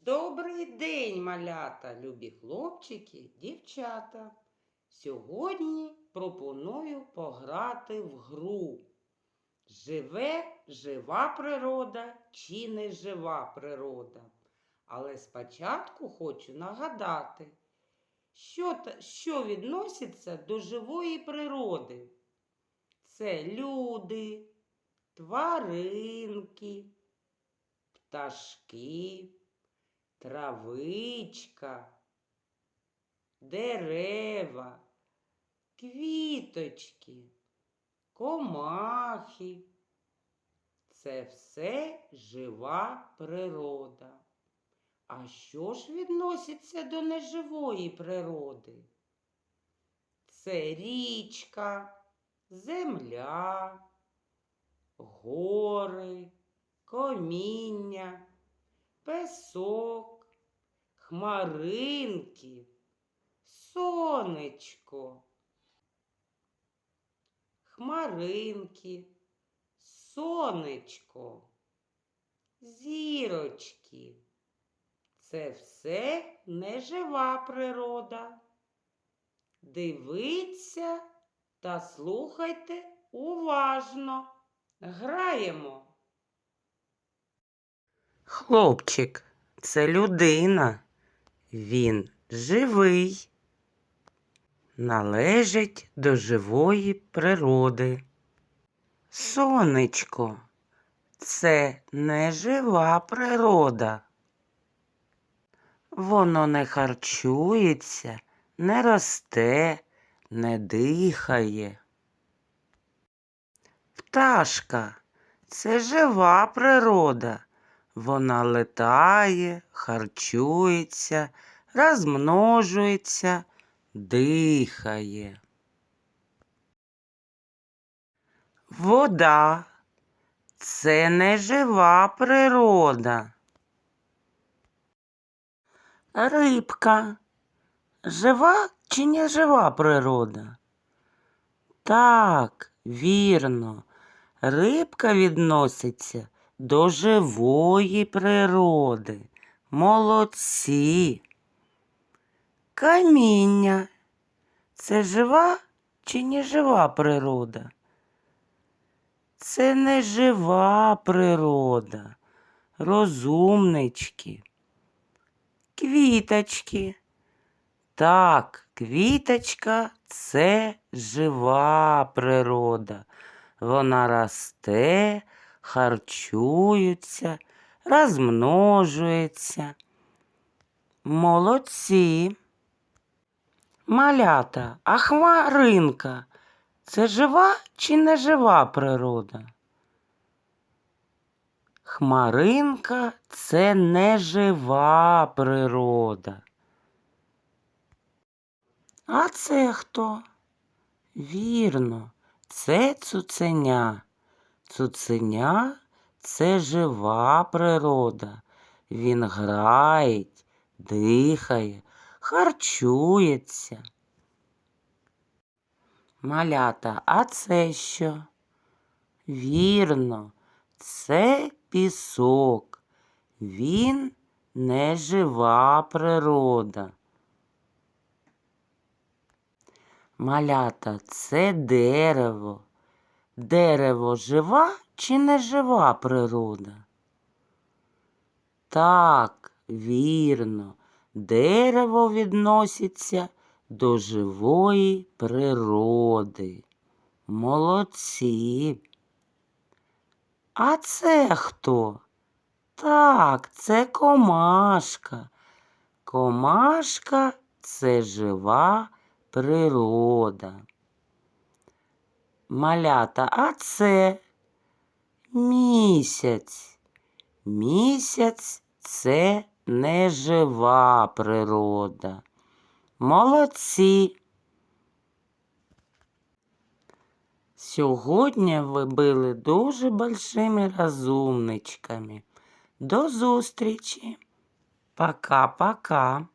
Добрий день, малята, любі хлопчики, дівчата. Сьогодні пропоную пограти в гру. Живе жива природа чи не жива природа. Але спочатку хочу нагадати, що, що відноситься до живої природи. Це люди, тваринки, пташки травичка, дерева, квіточки, комахи. Це все жива природа. А що ж відноситься до неживої природи? Це річка, земля, гори, коміння песок, хмаринки, сонечко, хмаринки, сонечко, зірочки. Це все нежива природа. Дивіться та слухайте уважно. Граємо. Хлопчик це людина. Він живий, належить до живої природи. Сонечко це не жива природа. Воно не харчується, не росте, не дихає. Пташка це жива природа. Вона летає, харчується, розмножується, дихає. Вода це не жива природа. Рибка жива чи не жива природа? Так, вірно. Рибка відноситься до живої природи. Молодці. Каміння. Це жива чи не жива природа? Це не жива природа. Розумнички. Квіточки. Так, квіточка це жива природа. Вона росте, харчується, розмножується. Молодці. Малята, а хмаринка це жива чи не жива природа? Хмаринка це не жива природа. А це хто? Вірно, це цуценя. Цуценя це жива природа. Він грає, дихає, харчується. Малята, а це що? Вірно, це пісок. Він не жива природа. Малята, це дерево. Дерево жива чи не жива природа? Так, вірно, дерево відноситься до живої природи. Молодці. А це хто? Так, це комашка. Комашка це жива природа. Малята, а це місяць. Місяць це нежива природа. Молодці. Сьогодні ви були дуже большими розумничками. До зустрічі. Пока-пока.